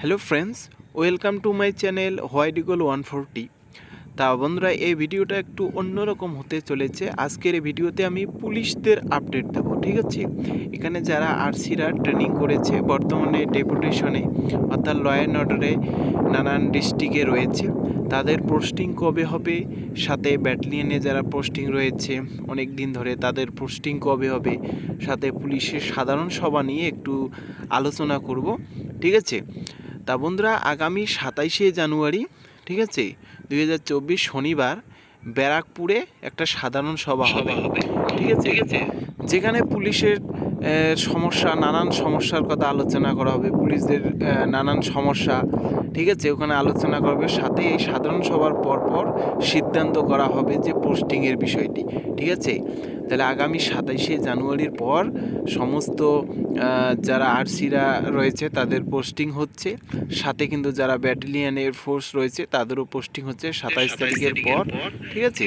Hello friends welcome to my channel white eagle one forty তা বন্ধুরা, এই ভিডিওটা একটু অন্যরকম হতে চলেছে। আজকের এই ভিডিওতে আমি পুলিশদের আপডেট দেবো, ঠিক আছে? এখানে যারা আরসিরা ট্রেনিং করেছে বর্তমানে ডেপুটেশনে অর্থাৎ ল অ্যান্ড অর্ডারে নানান ডিস্ট্রিক্টে রয়েছে। তাদের পোস্টিং কবে হবে? সাথে ব্যাটালিয়নে যারা পোস্টিং রয়েছে, অনেক দিন ধরে তাদের পোস্টিং কবে হবে? সাথে পুলিশের সাধারণ সভা নিয়ে একটু আলোচনা করব, ঠিক আছে? তা বন্ধুরা আগামী সাতাইশে জানুয়ারি ঠিক আছে? দুই হাজার চব্বিশ শনিবার ব্যারাকপুরে একটা সাধারণ সভা হবে ঠিক আছে? ঠিক আছে। যেখানে পুলিশের সমস্যা নানান সমস্যার কথা আলোচনা করা হবে পুলিশদের নানান সমস্যা ঠিক আছে? ওখানে আলোচনা করবে সাথে এই সাধারণ সভার পর পর সিদ্ধান্ত করা হবে যে পোস্টিংয়ের বিষয়টি ঠিক আছে? তাহলে আগামী সাতাইশে জানুয়ারির পর সমস্ত যারা আরসিরা রয়েছে তাদের পোস্টিং হচ্ছে। সাথে কিন্তু যারা ব্যাটালিয়ান এর ফোর্স রয়েছে তাদেরও পোস্টিং হচ্ছে সাতাইশ তারিখের পর। ঠিক আছে?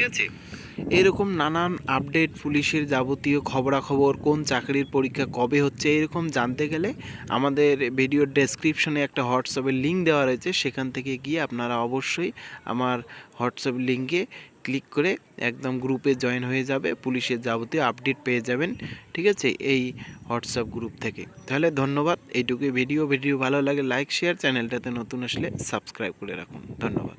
এরকম নানান আপডেট পুলিশের যাবতীয় খবরাখবর কোন চাকরির পরীক্ষা কবে হচ্ছে এরকম জানতে গেলে আমাদের ভিডিওর ডেসক্রিপশনে একটা হোয়াটসঅ্যাপের লিঙ্ক দেওয়া রয়েছে। সেখান থেকে গিয়ে আপনারা অবশ্যই আমার হোয়াটসঅ্যাপ লিঙ্কে ক্লিক করে একদম গ্রুপে জয়েন হয়ে যাবে। পুলিশের যাবতীয় আপডেট পেয়ে যাবেন। ঠিক আছে? এই হোয়াটসঅ্যাপ গ্রুপ থেকে। তাহলে ধন্যবাদ। এইটুকুই ভিডিও ভিডিও ভালো লাগে লাইক শেয়ার চ্যানেলটাতে নতুন আসলে সাবস্ক্রাইব করে রাখুন। ধন্যবাদ।